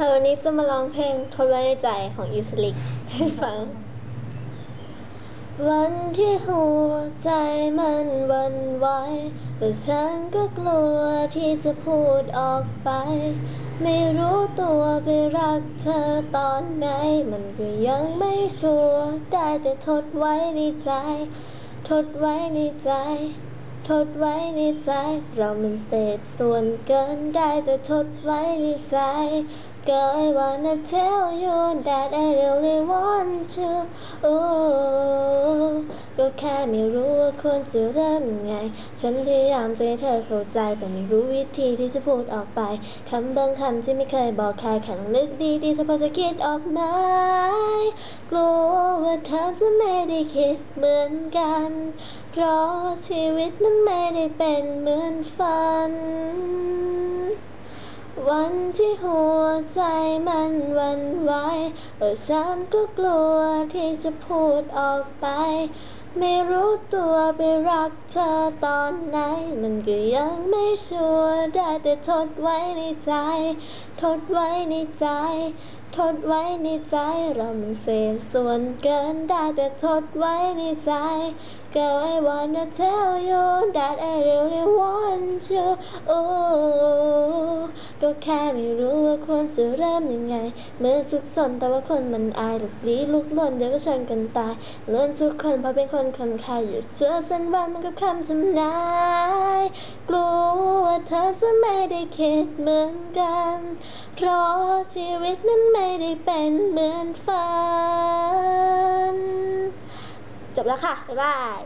ค่ะวันนี้จะมาร้องเพลงทนไว้ในใจของยูสลิกให้ฟัง วันที่หัวใจมันวันไหวแต่ฉันก็กลัวที่จะพูดออกไป ไม่รู้ตัวไปรักเธอตอนไหน มันก็ยังไม่ชัวร์ได้แต่ทดไว้ในใจ ทดไว้ในใจ ทดไว้ในใจ เรามันเศษส่วนเกินได้แต่ทดไว้ในใจ Girl I wanna tell you that I really want to oh ก็แค่ไม่รู้ว่าควรจะเริ่มยังไง ฉันพยายามจะให้เธอเข้าใจ แต่ไม่รู้วิธีที่จะพูดออกไป คำบางคำที่ไม่เคยบอกใครแข็งลึกดีดีเธอพอจะคิดออกไหมกลัวว่าเธอจะไม่ได้คิดเหมือนกัน เพราะชีวิตนั้นไม่ได้เป็นเหมือนฝันวันที่หัวใจมันวันไหวเออฉันก็กลัวที่จะพูดออกไป ไม่รู้ตัวไปรักเธอตอนไหน มันก็ยังไม่ชัวร์ได้แต่ทดไว้ในใจ ทดไว้ในใจ ทดไว้ในใจเรามันเศษส่วนเกินได้แต่ทดไว้ในใจ Girl I wanna tell you that I really want you oh ก็แค่ไม่รู้ว่าควรจะเริ่มยังไงเมื่อสุขสนแต่ว่าคนมันอายหลุดลี้ลุกล่นเดี๋ยวก็ชนกันตายเลื่อนทุกคนเพราะเป็นคนคนใครอยู่เชื่อสันวันมันกับคำทำนายกลัวว่าเธอจะไม่ได้คิดเหมือนกัน เพราะชีวิตนั้นไม่ได้เป็นเหมือนฝัน จบแล้วค่ะ บ๊ายบาย